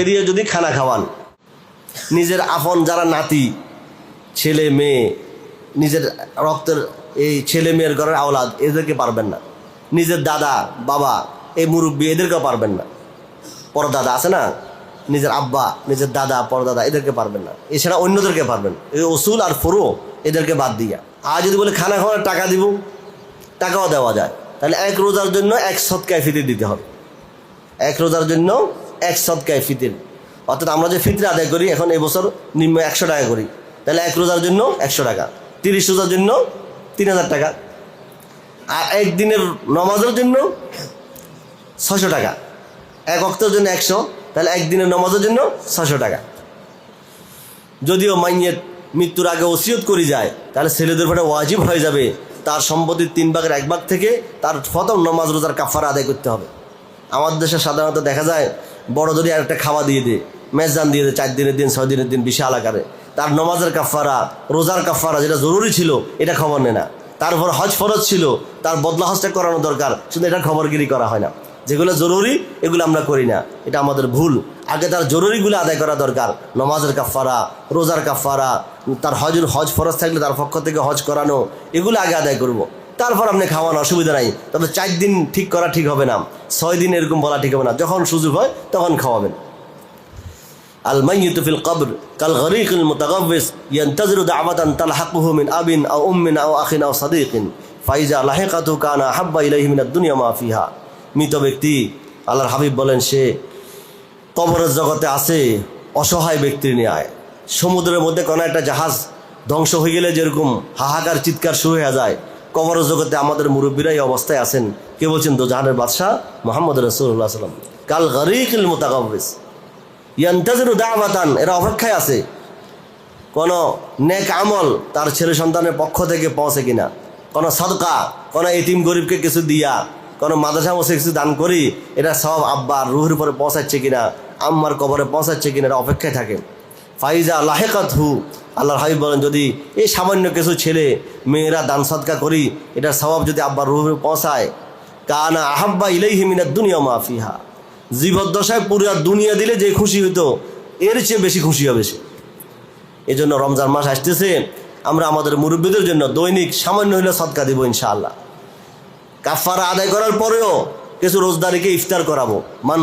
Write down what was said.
ফেরিয়ে যদি খানা খাওয়ান। নিজের আপন যারা নাতি, ছেলে, মেয়ে, নিজের রক্তের এই ছেলে মেয়ের ঘরের আওলাদ, এদেরকে পারবেন না। নিজের দাদা, বাবা, এই মুরব্বী, এদেরকেও পারবেন না। পরদাদা আছে না? নিজের আব্বা, নিজের দাদা, পরদাদা, এদেরকে পারবেন না। এছাড়া অন্যদেরকে পারবেন এই ওসুল আর ফরো, এদেরকে বাদ দিয়া। আর যদি বলে খানা খাওয়ার টাকা দিব, টাকাও দেওয়া যায়। তাহলে এক রোজার জন্য এক সৎকায় ফিতির দিতে হবে। এক রোজার জন্য এক সৎকায় ফিতির। অর্থাৎ আমরা যে ফিতরে আদায় করি, এখন এবছর নিম্ন একশো টাকা করি। তাহলে এক রোজার জন্য একশো টাকা, তিরিশ রোজার জন্য তিন হাজার টাকা, আর একদিনের নমাজের জন্য ছশো টাকা, এক অক্টের জন্য একশো, তাহলে একদিনের নমাজের জন্য ছশো টাকা। যদিও মাইয়ের মৃত্যুর আগে ওসিয়ত করে যায়, তাহলে ছেলেদের উপরে ওয়াজিব হয়ে যাবে। তার সম্পত্তির তিন ভাগের এক ভাগ থেকে তার প্রথম নমাজ রোজার কাফারা আদায় করতে হবে। আমাদের দেশে সাধারণত দেখা যায় বড় ধরে আর একটা খাওয়া দিয়ে দেয় মেজদান দিয়ে দেয় চার দিনের দিন, ছয় দিনের দিন বিশাল আকারে। তার নমাজের কাফারা রোজার কাফারা যেটা জরুরি ছিল, এটা খবর নেয় না। তারপর হজ ফরজ ছিল, তার বদলা হজটা করানো দরকার, শুধু এটা খবরগিরি করা হয় না। যেগুলো জরুরি, এগুলো আমরা করি না। এটা আমাদের ভুল। আগে তার জরুরিগুলো আদায় করা দরকার। নমাজের কাফারা রোজার কাফারা তার হজ হজ ফরজ থাকলে তার পক্ষ থেকে হজ করানো, এগুলো আগে আদায় করব। তারপর আপনি খাওয়ানো অসুবিধা নাই। তবে চার দিন ঠিক করা ঠিক হবে না। ছয় দিন এরকম বলা ঠিক হবে না। যখন সুযোগ হয়, তখন খাওয়াবেন। আল মাইয়ুতুফিল কবর কাল গরিকুল মুতাগবিস ইয়ান্তাজরু দাওয়াতান তালহাকুহু মিন আবিন আও উম্মিন আও আখিন আও সাদিকিন ফাইজা লাহিকাতু কানা হাব্বা ইলাইহি মিনাদ দুনিয়া মাফিহা মৃত ব্যক্তি, আল্লাহর হাবিব বলেন, সে কবরের জগতে আছে, অসহায় ব্যক্তির ন্যায়। সমুদ্রের মধ্যে কোনো একটা জাহাজ ধ্বংস হয়ে গেলে যেরকম হাহাকার, চিৎকার শুরু হয়ে যায় কবরের জগতে আমাদের মুরব্বীরা এই অবস্থায় আছেন। কে বলছেন? তো জাহানের বাদশাহ মোহাম্মদ রসুল্লাহ সাল্লাম কাল গরিকিল মোতাকাবিস ইয়ান্তাজিরু দাওয়াতান, এরা অপেক্ষায় আছে। কোনো নেক আমল তার ছেলে সন্তানের পক্ষ থেকে পৌঁছে কিনা। কোনো সদকা, কোনো এতিম গরিবকে কিছু দিয়া, কোনো মাদ্রাসা মসে কিছু দান করি, এটা সব আব্বার রুহের উপরে পৌঁছাচ্ছে কিনা, আম্মার কবরে পৌঁছাচ্ছে কিনা এটা অপেক্ষায় থাকে। ফাইজা লাহেকাত হু আল্লাহর হাবিব বলেন, যদি এই সামান্য কিছু ছেলে মেয়েরা দান সদকা করি, এটার স্বভাব যদি আব্বার রুহে পৌঁছায়, কানা আহাব্বা ইলাইহি মিনাদ দুনিয়া মাফিহা জীবদ্দশায় পুরো দুনিয়া দিলে যে খুশি হইতো, এর চেয়ে বেশি খুশি হবে সে। এই জন্য রমজান মাস আসতেছে, আমরা আমাদের মুরব্বীদের জন্য দৈনিক সামান্য হইলে সৎকা দিব ইনশাআল্লাহ। কাফারা আদায় করার পরেও কিছু রোজদারিকে ইফতার করাবো। মান